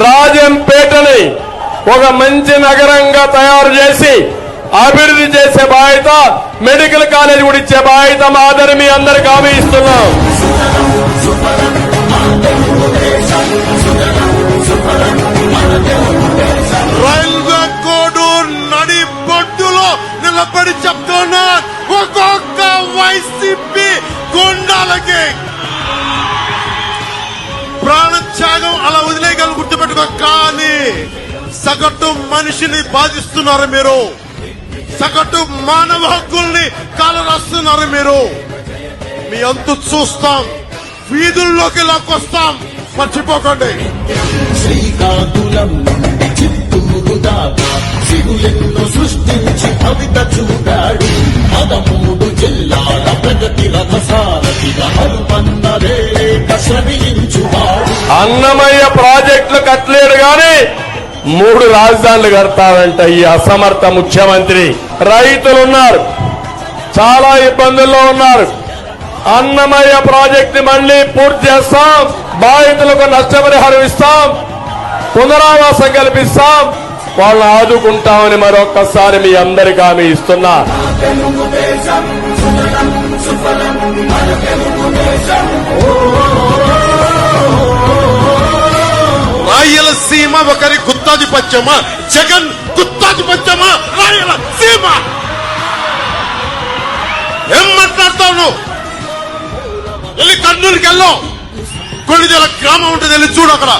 రాజంపేటని ఒక మంచి నగరంగా తయారు చేసి అభివృద్ధి చేసే బాధ్యత మెడికల్ కాలేజ్ కూడా ఇచ్చే బాధ్యత మాదని మీ అందరికి హామీ ఇస్తున్నాం. రైల్వే కోడు నడి బొడ్డులో నిలబడి చెప్తున్నా ఒక్కొక్క వైసీపీ గుండాలకి ప్రాణత్యాగం గుర్తుపెట్టుకో కానీ సగటు మనిషిని బాధిస్తున్నారు మీరు. సగటు మానవ హక్కుల్ని కాలరాస్తున్నారు మీరు. మీ అంతు చూస్తాం వీధుల్లోకి లాక్కొస్తాం. మర్చిపోకండి. శ్రీకాకుళం నుండి చిత్తూరు దాకా సిరులెన్నో సృష్టించి కవిత చూడాడు పదమూడు జిల్లాల ప్రగతి రథసారథిగా హనుమన్నదే శ్రమించువాడు. ప్రాజెక్టులు కట్టలేడు కానీ మూడు రాజధానులు కడతాడంట ఈ అసమర్థ ముఖ్యమంత్రి. రైతులు ఉన్నారు చాలా ఇబ్బందుల్లో ఉన్నారు. అన్నమయ్య ప్రాజెక్ట్ మళ్ళీ పూర్తి చేస్తాం. బాధితులకు నష్టపరిహారం ఇస్తాం. పునరావాసం కల్పిస్తాం. వాళ్ళని ఆదుకుంటామని మరొక్కసారి మీ అందరికీ హామీ ఇస్తున్నా. రాయలసీమ ఒకరి గుత్తాధిపత్యమా? జగన్ గుత్తాధిపత్యమా? రాయలసీమ ఏం మాట్లాడతావు నువ్వు వెళ్ళి కర్నూలుకి వెళ్ళావు కొన్ని గ్రామం ఉంటుంది వెళ్ళి చూడు అక్కడ.